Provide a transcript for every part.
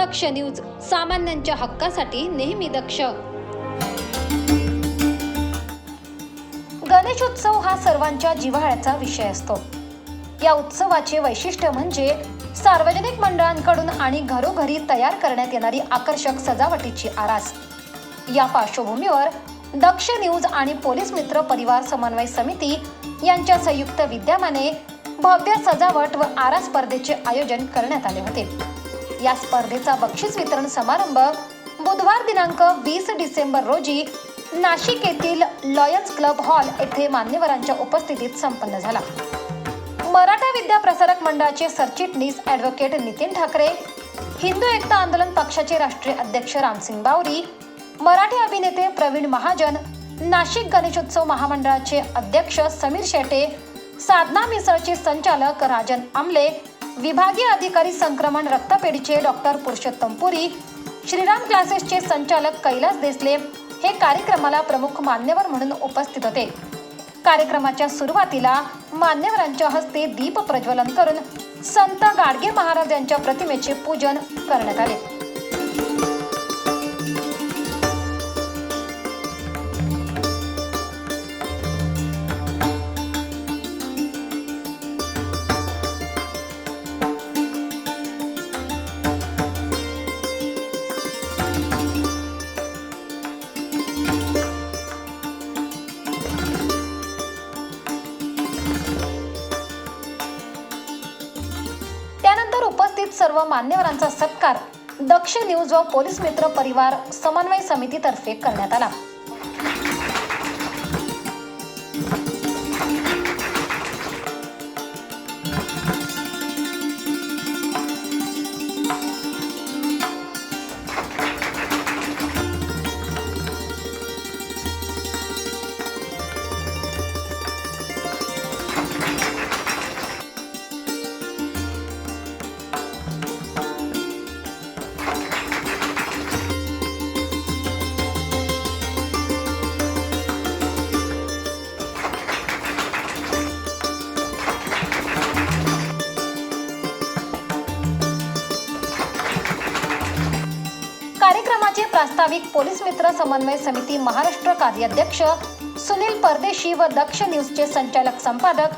दक्ष news सामान्यांच्या हक्कासाठी नेहमी दक्ष. गणेशोत्सव हा सर्वांच्या जिव्हाळ्याचा विषय असतो. या उत्सवाचे वैशिष्ट्य म्हणजे सार्वजनिक मंडळांकडून आणि घरोघरी तयार करण्यात येणारी आकर्षक सजावटीची आरास. या पार्श्वभूमीवर दक्ष न्यूज आणि पोलीस मित्र परिवार समन्वय समिती यांच्या संयुक्त विद्यमाने भव्य सजावट व आरास स्पर्धेचे आयोजन करण्यात आले होते. या स्पर्धेचा बक्षीस वितरण समारंभ बुधवार दिनांक वीस डिसेंबर रोजी नाशिक येथील लॉयन्स क्लब हॉल येथे मान्यवरांच्या उपस्थितीत संपन्न झाला. मराठा विद्या प्रसारक मंडळाचे सरचिटणीस ॲडव्होकेट नितीन ठाकरे हिंदू एकता आंदोलन पक्षाचे राष्ट्रीय अध्यक्ष रामसिंग बावरी मराठी अभिनेते प्रवीण महाजन नाशिक गणेशोत्सव महामंडळाचे अध्यक्ष समीर शेटे साधना मिसळचे संचालक राजन आमले विभागीय अधिकारी संक्रमण रक्तपेढीचे डॉक्टर पुरुषोत्तम पुरी श्रीराम क्लासेसचे संचालक कैलास देसले हे कार्यक्रमाला प्रमुख मान्यवर म्हणून उपस्थित होते. कार्यक्रमाच्या सुरुवातीला मान्यवरांच्या हस्ते दीप प्रज्वलन करून संत गाडगे महाराज यांच्या प्रतिमेचे पूजन करण्यात आले. उपस्थित सर्व मान्यवरांचा सत्कार दक्ष न्यूज व पोलीस मित्र परिवार समन्वय समितीतर्फे करण्यात आला. कार्यक्रमाचे प्रास्ताविक पोलीस मित्र समन्वय समिती महाराष्ट्र कार्याध्यक्ष सुनील परदेशी व दक्ष न्यूजचे संचालक संपादक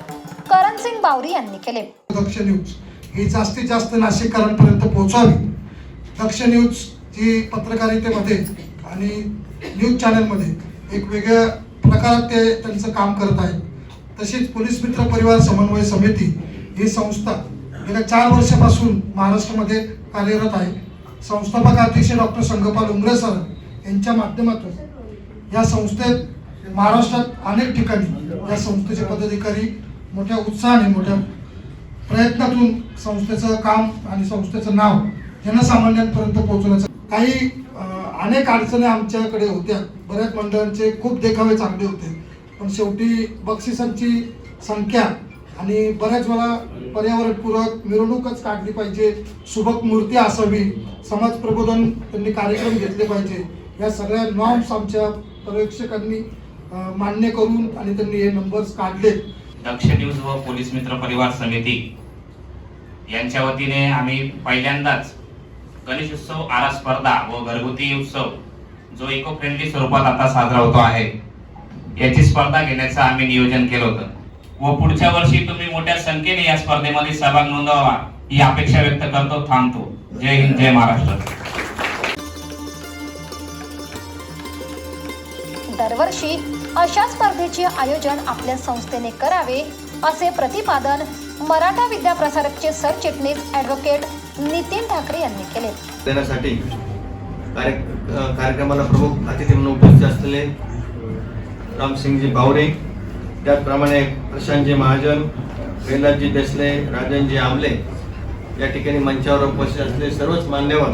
करणसिंग बावरी यांनी केले. दक्ष न्यूज ही जास्तीत जास्त नाशिककरांपर्यंत पोहोचावी. दक्ष न्यूज ही पत्रकारितेमध्ये आणि न्यूज चॅनलमध्ये एक वेगळ्या प्रकारात ते त्यांचं काम करत आहेत. तसेच पोलीस मित्र परिवार समन्वय समिती ही संस्था गेल्या चार वर्षापासून महाराष्ट्रामध्ये कार्यरत आहे. संस्थापक अध्यक्ष डॉक्टर संगपाल उमरे सर यांच्या माध्यमातून या संस्थेत महाराष्ट्रात अनेक ठिकाणी या संस्थेचे पदाधिकारी मोठ्या उत्साहाने मोठ्या प्रयत्नातून संस्थेचं काम आणि संस्थेचं नाव जनसामान्यांपर्यंत पोहोचवण्याचं काही अनेक अडचणी आमच्याकडे होत्या. बऱ्याच मंडळांचे खूप देखावे चांगले होते. पण शेवटी बक्षिसांची संख्या आणि बऱ्याच वेळा पर्यावरणपूरक मिरवणूकच काढली पाहिजे. सुबक मूर्ती असावी. समाज प्रबोधन त्यांनी कार्यक्रम घेतले पाहिजे. या सगळ्या नॉर्म्स आमच्या पर्यवेक्षकांनी मान्य करून आणि त्यांनी हे नंबर्स काढले दक्ष न्यूज व पोलीस मित्र परिवार समिती यांच्या वतीने आम्ही पहिल्यांदाच गणेश उत्सव आरा स्पर्धा व घरगुती उत्सव जो इको फ्रेंडली स्वरूपात आता साजरा होतो आहे याची स्पर्धा घेण्याचं आम्ही नियोजन केलं होतं. व पुढच्या वर्षी तुम्ही मोठ्या संख्येने या स्पर्धेमध्ये सहभाग नोंदवावा ही अपेक्षा व्यक्त करतो थांबतो. जय हिंद जय महाराष्ट्र. दरवर्षी अशा स्पर्धेचे आयोजन आपल्या संस्थेने करावे असे प्रतिपादन मराठा विद्या प्रसारकचे सरचिटणीस ॲडव्होकेट नितीन ठाकरे यांनी केले. देण्यासाठी कार्य कार्यक्रमाला प्रमुख अतिथी म्हणून उपस्थित असलेले रामसिंगजी बावरे त्याचप्रमाणे प्रशांतजी महाजन कैलासजी देसले राजनजी आमले या ठिकाणी मंचावर उपस्थित असलेले सर्वच मान्यवर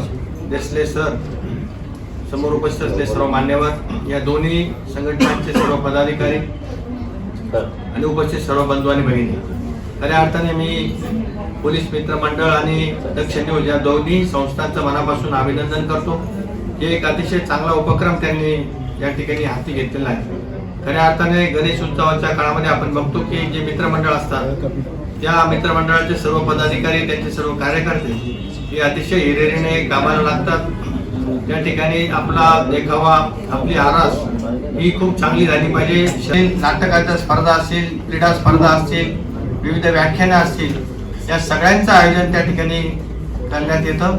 देसले सर समोर उपस्थित असलेले सर्व मान्यवर या दोन्ही संघटनांचे सर्व पदाधिकारी आणि उपस्थित सर्व बंधू आणि भगिनी. खऱ्या अर्थाने मी पोलीस मित्र मंडळ आणि दक्ष न्यूज या दोन्ही संस्थांचं मनापासून अभिनंदन करतो. हे एक अतिशय चांगला उपक्रम त्यांनी या ठिकाणी हाती घेतलेला आहे. खऱ्या अर्थाने गणेश उत्सवाच्या काळामध्ये आपण बघतो की जे मित्रमंडळ असतात त्या मित्रमंडळाचे सर्व पदाधिकारी त्यांचे सर्व कार्यकर्ते हे अतिशय हिरेरीने कामाला लागतात. त्या ठिकाणी आपला देखावा आपली आरास ही खूप चांगली झाली पाहिजे. शरीर नाटकाच्या स्पर्धा असतील क्रीडा स्पर्धा असतील विविध व्याख्यानं असतील या सगळ्यांचं आयोजन त्या ठिकाणी करण्यात येतं.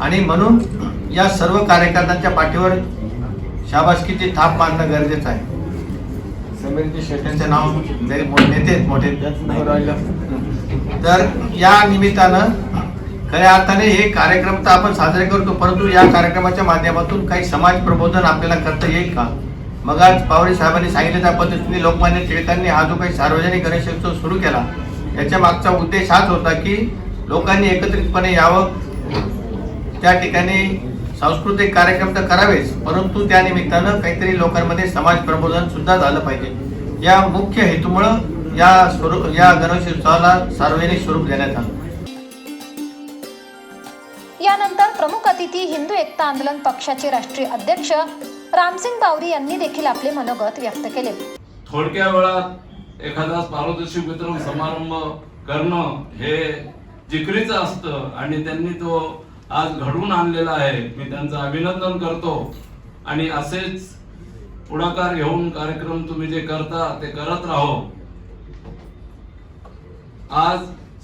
आणि म्हणून या सर्व कार्यकर्त्यांच्या पाठीवर शाबासकीची थाप मारणं गरजेचं आहे. समीरजी शेट्यांचं नाव नेते मोठे. तर या निमित्तानं खऱ्या अर्थाने हे कार्यक्रम तर आपण साजरे करतो परंतु या कार्यक्रमाच्या माध्यमातून काही समाज प्रबोधन आपल्याला करता येईल का? मग आज पावरे साहेबांनी सांगितलं त्या पद्धतीने लोकमान्य टिळकांनी हा जो काही सार्वजनिक गणेशोत्सव सुरू केला याच्या मागचा उद्देश हाच होता की लोकांनी एकत्रितपणे यावं. त्या ठिकाणी सांस्कृतिक कार्यक्रम तर करावेच परंतु त्या निमित्तानं काहीतरी लोकांमध्ये समाज प्रबोधन सुद्धा झालं पाहिजे. या मुख्य हेतूमुळं या स्वरूप या गणेशोत्सवाला सार्वजनिक स्वरूप देण्यात आलं. यानंतर प्रमुख अतिथी हिंदू एकता आंदोलन पक्षाचे राष्ट्रीय अध्यक्ष रामसिंग बावरी यांनी देखील आपले मनोगत व्यक्त केले. थोडक्या वेळात एखादा पारदर्शक वितरण समारंभ करणं हे जिकरीचं असतं आणि त्यांनी तो आज घडवून आणलेला आहे. मी त्यांचं अभिनंदन करतो. आणि असेच पुढाकार घेऊन कार्यक्रम तुम्ही जे करता ते करत राहो. आज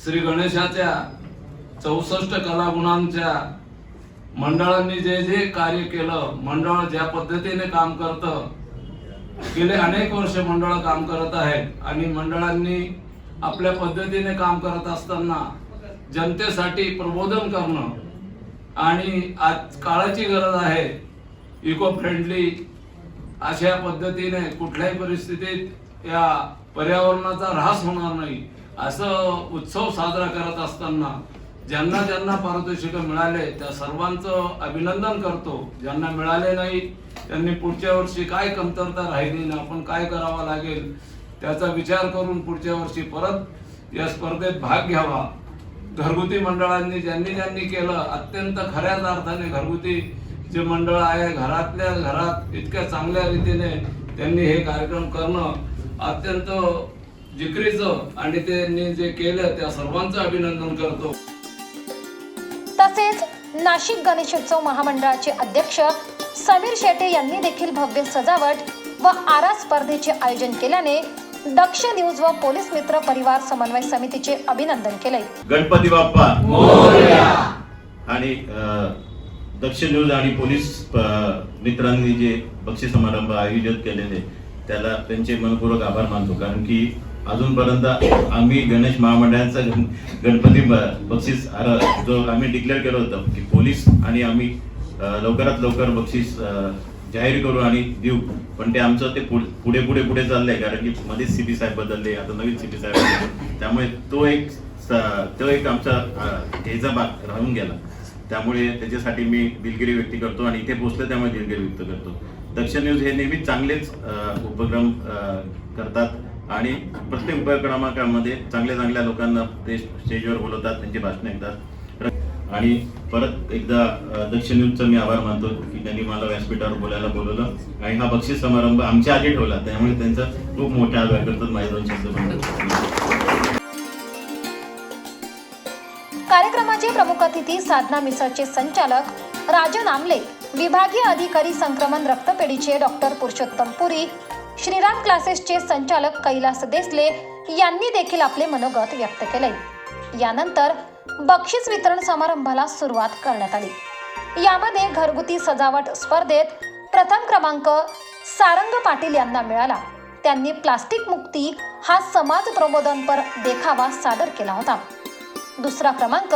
श्री गणेशाच्या चौसष्ट कलागुणांच्या मंडळांनी जे जे कार्य केलं मंडळ ज्या पद्धतीने काम करतं गेले अनेक वर्ष मंडळ काम करत आहेत. आणि मंडळांनी आपल्या पद्धतीने काम करत असताना जनतेसाठी प्रबोधन करणं आणि आज काळाची गरज आहे. इको फ्रेंडली अशा पद्धतीने कुठल्याही परिस्थितीत या पर्यावरणाचा ऱ्हास होणार नाही. असं उत्सव साजरा करत असताना ज्यांना ज्यांना पारितोषिकं मिळाले त्या सर्वांचं अभिनंदन करतो. ज्यांना मिळाले नाही त्यांनी पुढच्या वर्षी काय कमतरता राहिली ना आपण काय करावं लागेल त्याचा विचार करून पुढच्या वर्षी परत या स्पर्धेत भाग घ्यावा. घरगुती मंडळांनी ज्यांनी ज्यांनी केलं अत्यंत खऱ्याच अर्थाने घरगुती जे मंडळ आहे घरातल्या घरात इतक्या चांगल्या रीतीने त्यांनी हे कार्यक्रम करणं अत्यंत जिकरीचं आणि त्यांनी जे केलं त्या सर्वांचं अभिनंदन करतो. तसेच नाशिक गणेशोत्सव महामंडळाचे अध्यक्ष समीर शेटे यांनी देखील भव्य सजावट व आरा स्पर्धेचे आयोजन केल्याने दक्ष न्यूज व पोलीस मित्र परिवार समन्वय समितीचे अभिनंदन केले. गणपती बाप्पा. आणि दक्ष न्यूज आणि पोलीस मित्रांनी जे बक्षीस समारंभ आयोजित केलेले त्याला त्यांचे मनपूर्वक आभार मानतो. कारण की अजूनपर्यंत आम्ही गणेश महामंडळाचा गण- गणपती बक्षीस आर- जो आम्ही डिक्लेअर केलं होतं की पोलीस आणि आम्ही लवकरात लवकर बक्षीस जाहीर करू आणि देऊ. पण ते आमचं ते पुढे पुढे पुढे चाललंय. कारण की मध्येच सीपी साहेब बदलले आता नवीन सीपी साहेब त्यामुळे तो एक तो एक आमचा अ, हेचा भाग राहून गेला. त्यामुळे त्याच्यासाठी मी दिलगिरी व्यक्त करतो आणि इथे पोहोचलं त्यामुळे दिलगिरी व्यक्त करतो. दक्ष न्यूज हे नेहमी चांगलेच उपक्रम करतात आणि प्रत्येक उपक्रमांकामध्ये चांगल्या चांगल्या लोकांना ते स्टेजवर बोलवतात त्यांची भाषणं ऐकतात. आणि परत एकदा दक्ष न्यूजचा मी आभार मानतो की त्यांनी मला व्यासपीठावर बोलायला बोलवलं. आणि हा बक्षीस समारंभ आमच्या आधी ठेवला त्यामुळे त्यांचा खूप मोठा आभार करतात माझे दोन शब्द कार्यक्रमाचे प्रमुख अतिथी साधना मिसळचे संचालक राजन आमले विभागीय अधिकारी संक्रमण रक्तपेढीचे डॉक्टर पुरुषोत्तम पुरी श्रीराम क्लासेसचे संचालक कैलास देसले यांनी देखील आपले मनोगत व्यक्त केले. यानंतर बक्षीस वितरण समारंभाला सुरुवात करण्यात आली. यामध्ये घरगुती सजावट स्पर्धेत प्रथम क्रमांक सारंग पाटील यांना मिळाला. त्यांनी प्लास्टिक मुक्ती हा समाज प्रबोधनपर देखावा सादर केला होता. दुसरा क्रमांक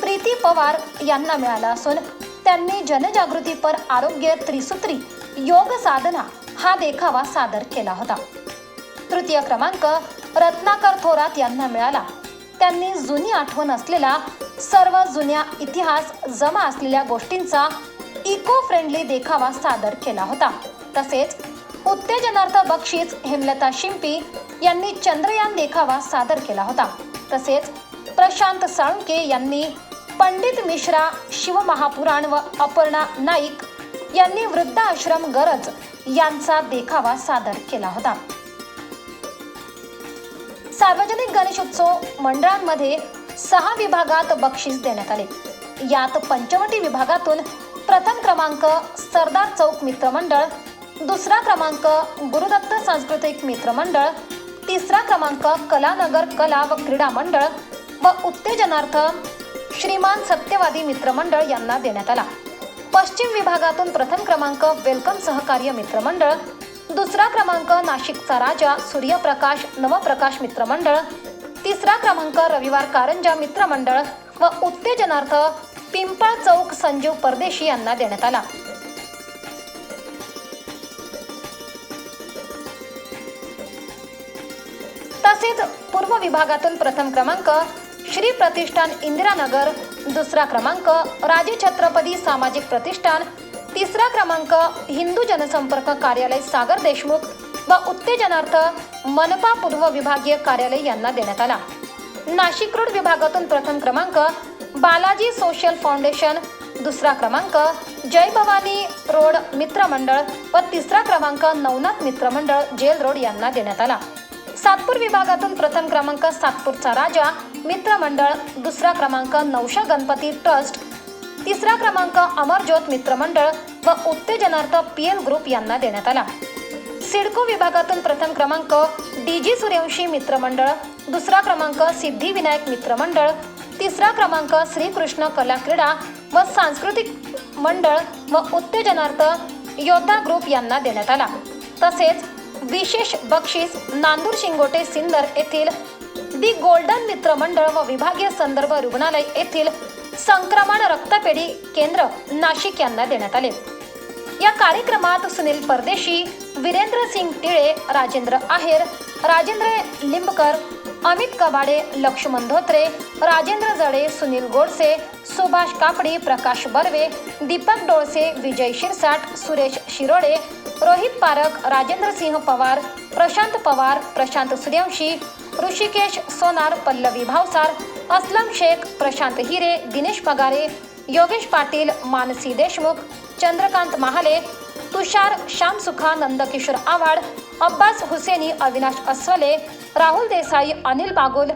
प्रीती पवार यांना मिळाला असून त्यांनी जनजागृतीपर आरोग्य त्रिसूत्री योग साधना हा देखावा सादर केला होता. तृतीय क्रमांक रत्नाकर थोरात यांना मिळाला. त्यांनी जुनी आठवण असलेला सर्व जुन्या इतिहास जमा असलेल्या गोष्टींचा इको फ्रेंडली देखावा सादर केला होता. तसेच उत्तेजनार्थ बक्षीस हेमलता शिंपी यांनी चंद्रयान देखावा सादर केला होता. तसेच प्रशांत साळुंके यांनी पंडित मिश्रा शिवमहापुराण व अपर्णा नाईक यांनी वृद्धाश्रम गरज यांचा देखावा सादर केला होता. सार्वजनिक गणेशोत्सव मंडळांमध्ये सहा विभागात बक्षीस देण्यात आले. यात पंचवटी विभागातून प्रथम क्रमांक सरदार चौक मित्रमंडळ दुसरा क्रमांक गुरुदत्त सांस्कृतिक मित्रमंडळ तिसरा क्रमांक कलानगर कला व क्रीडा मंडळ व उत्तेजनार्थ श्रीमान सत्यवादी मित्रमंडळ यांना देण्यात आला. पश्चिम विभागातून प्रथम क्रमांक वेलकम सहकार्य मित्रमंडळ दुसरा क्रमांक नाशिकचा राजा सूर्यप्रकाश नवप्रकाश मित्रमंडळ. तिसरा क्रमांक रविवार कारंजा मित्रमंडळ व उत्तेजनार्थ पिंपळ चौक संजीव परदेशी यांना देण्यात आला. तसेच पूर्व विभागातून प्रथम क्रमांक श्री प्रतिष्ठान इंदिरानगर दुसरा क्रमांक राजे छत्रपती सामाजिक प्रतिष्ठान तिसरा क्रमांक हिंदू जनसंपर्क कार्यालय सागर देशमुख व उत्तेजनार्थ मनपा पूर्व विभागीय कार्यालय यांना देण्यात आला. नाशिक रोड विभागातून प्रथम क्रमांक बालाजी सोशल फाउंडेशन दुसरा क्रमांक जय भवानी रोड मित्रमंडळ व तिसरा क्रमांक नवनाथ मित्रमंडळ जेल रोड यांना देण्यात आला. सातपूर विभागातून प्रथम क्रमांक सातपूरचा राजा मित्रमंडळ दुसरा क्रमांक नवशा गणपती ट्रस्ट तिसरा क्रमांक अमरज्योत मित्रमंडळ व उत्तेजनार्थ पी एल ग्रुप यांना देण्यात आला. सिडको विभागातून प्रथम क्रमांक डी जी सूर्यवंशी मित्रमंडळ दुसरा क्रमांक सिद्धिविनायक मित्रमंडळ तिसरा क्रमांक श्रीकृष्ण कला क्रीडा व सांस्कृतिक मंडळ व उत्तेजनार्थ योद्धा ग्रुप यांना देण्यात आला. तसेच विशेष बक्षीस नांदूर शिंगोटे सिन्नर येथील दी गोल्डन मित्रमंडळ व विभागीय संदर्भ रुग्णालय येथील संक्रमण रक्तपेढी केंद्र नाशिक यांना देण्यात आले. या कार्यक्रमात सुनील परदेशी वीरेंद्र सिंग टिळे राजेंद्र आहेर राजेंद्र लिंबकर अमित कबाडे लक्ष्मण धोत्रे राजेंद्र जडे सुनील गोडसे सुभाष कापडी प्रकाश बर्वे दीपक डोळसे विजय शिरसाट सुरेश शिरोडे रोहित पारख राजेंद्र सिंह पवार प्रशांत पवार प्रशांत सूर्यवंशी ऋषिकेश सोनार पल्लवी भावसार अस्लम शेख प्रशांत हिरे दिनेश पगारे योगेश पाटील मानसी देशमुख चंद्रकांत महाले तुषार श्यामसुखा नंदकिशोर आव्हाड अब्बास हुसेनी अविनाश अस्वले राहुल देसाई अनिल बागुल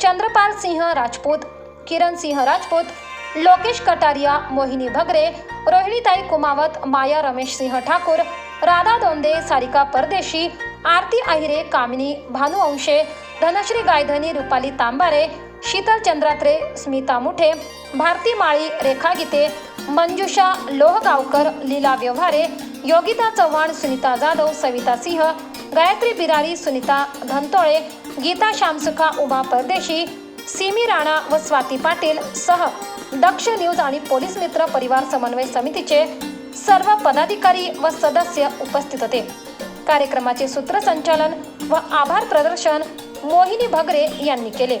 चंद्रपाल सिंह राजपूत किरण सिंह राजपूत लोकेश कटारिया मोहिनी भगरे रोहिणीताई कुमावत माया रमेश सिंह ठाकूर राधा दोंदे सारिका परदेशी आरती आहिरे कामिनी भानू अंशे धनश्री गायधनी रुपाली तांबारे शीतल चंद्रात्रे स्मिता मुठे भारती माळी रेखा गीते मंजुषा लोहगावकर लीला व्यवहारे योगिता चव्हाण सुनीता जाधव सविता सिंह गायत्री बिरारी सुनीता धनतोळे गीता श्यामसुखा उमा परदेशी सिमी राणा व स्वाती पाटील सह दक्ष न्यूज आणि पोलीस मित्र परिवार समन्वय समितीचे सर्व पदाधिकारी व सदस्य उपस्थित होते. कार्यक्रमाचे सूत्रसंचालन व आभार प्रदर्शन मोहिनी भगरे यांनी केले.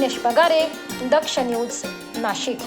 दिनेश पगारे दक्ष न्यूज नाशिक